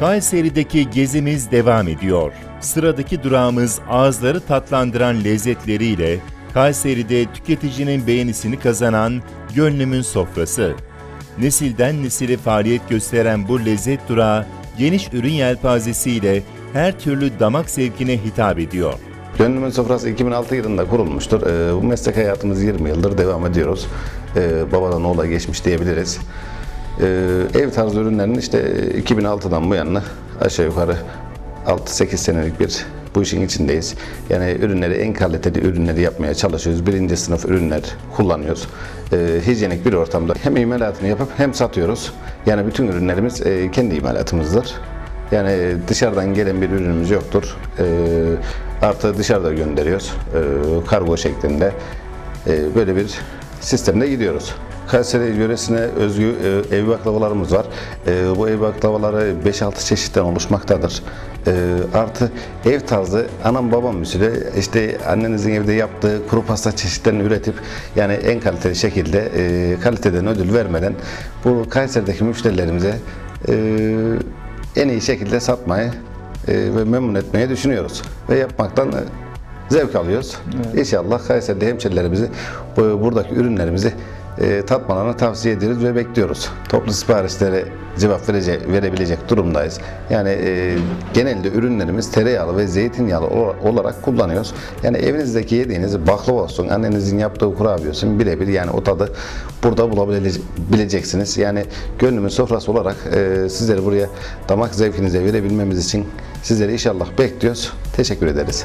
Kayseri'deki gezimiz devam ediyor. Sıradaki durağımız ağızları tatlandıran lezzetleriyle Kayseri'de tüketicinin beğenisini kazanan Gönlümün Sofrası. Nesilden nesile faaliyet gösteren bu lezzet durağı geniş ürün yelpazesiyle her türlü damak zevkine hitap ediyor. Gönlümün Sofrası 2006 yılında kurulmuştur. Ee, bu meslek hayatımız 20 yıldır devam ediyoruz. Ee, babadan oğula geçmiş diyebiliriz. Ee, ev tarzı ürünlerin işte 2006'dan bu yana aşağı yukarı 6-8 senelik bir bu işin içindeyiz. Yani ürünleri en kaliteli ürünleri yapmaya çalışıyoruz. Birinci sınıf ürünler kullanıyoruz. Ee, hijyenik bir ortamda hem imalatını yapıp hem satıyoruz. Yani bütün ürünlerimiz e, kendi imalatımızdır. Yani dışarıdan gelen bir ürünümüz yoktur. Ee, artı dışarıda gönderiyoruz. Ee, kargo şeklinde. Ee, böyle bir sistemde gidiyoruz. Kayseri yöresine özgü e, ev baklavalarımız var. E, bu ev baklavaları 5-6 çeşitten oluşmaktadır. E, artı ev tarzı anam babam usulü işte annenizin evde yaptığı kuru pasta çeşitlerini üretip yani en kaliteli şekilde kaliteden ödül vermeden bu Kayseri'deki müşterilerimize en iyi şekilde satmayı ve memnun etmeyi düşünüyoruz. Ve yapmaktan zevk alıyoruz. İnşallah Kayseri'de hemşerilerimizi bu- buradaki ürünlerimizi e, tatmalarını tavsiye ediyoruz ve bekliyoruz. Toplu siparişlere cevap verecek, verebilecek durumdayız. Yani e, genelde ürünlerimiz tereyağlı ve zeytinyağlı ola- olarak kullanıyoruz. Yani evinizdeki yediğiniz baklava olsun, annenizin yaptığı kurabiye olsun birebir yani o tadı burada bulabileceksiniz. Yani gönlümün sofrası olarak e, sizleri buraya damak zevkinize verebilmemiz için sizleri inşallah bekliyoruz. Teşekkür ederiz.